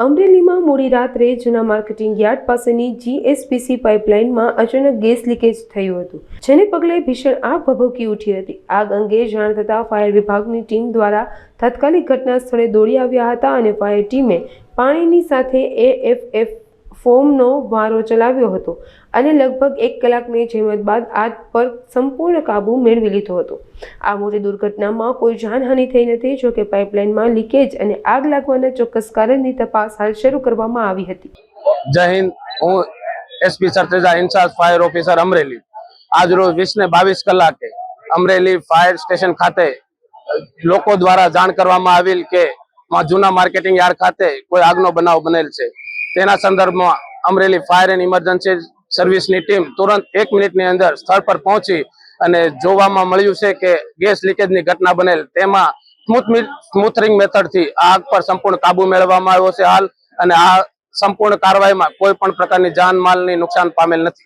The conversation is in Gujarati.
અમરેલીમાં મોડી રાત્રે જૂના માર્કેટિંગ યાર્ડ પાસેની જીએસપીસી પાઇપલાઇનમાં અચાનક ગેસ લીકેજ થયું હતું, જેને પગલે ભીષણ આગ ભભૂકી ઉઠી હતી. આગ અંગે જાણ થતાં ફાયર વિભાગની ટીમ દ્વારા તાત્કાલિક ઘટના સ્થળે દોડી આવ્યા હતા અને ફાયર ટીમે પાણીની સાથે એએફએફ ફોર્મનો વારો ચલાવ્યો હતો અને લગભગ એક કલાકની જહેમત બાદ આગ પર સંપૂર્ણ કાબૂ મેળવી લીધો હતો. આ મોટી દુર્ઘટનામાં કોઈ જાનહાનિ થઈ નથી જોકે પાઇપલાઇનમાં લીકેજ અને આગ લાગવાના ચોક્કસ કારણની તપાસ હાલ શરૂ કરવામાં આવી હતી. જય હિન્દ. હું SP Sarteja in charge fire officer Amreli. આજ રોજ વીસ ને બાવીસ કલાકે અમરેલી ફાયર સ્ટેશન ખાતે લોકો દ્વારા જાણ કરવામાં આવેલ કે જૂના માર્કેટિંગ યાર્ડ ખાતે કોઈ આગનો બનાવ બનેલ છે. તેના સંદર્ભમાં અમરેલી ફાયર એન્ડ ઇમરજન્સી સર્વિસની ટીમ તુરંત એક મિનિટની અંદર સ્થળ પર પહોંચી અને જોવામાં મળ્યું છે કે ગેસ લીકેજની ઘટના બનેલ. તેમાં સ્મૂથ સ્મૂથરિંગ મેથડથી આગ પર સંપૂર્ણ કાબુ મેળવવામાં આવ્યો છે હાલ અને આ સંપૂર્ણ કાર્યવાહીમાં કોઈ પણ પ્રકારની જાનમાલની નુકસાન પામેલ નથી.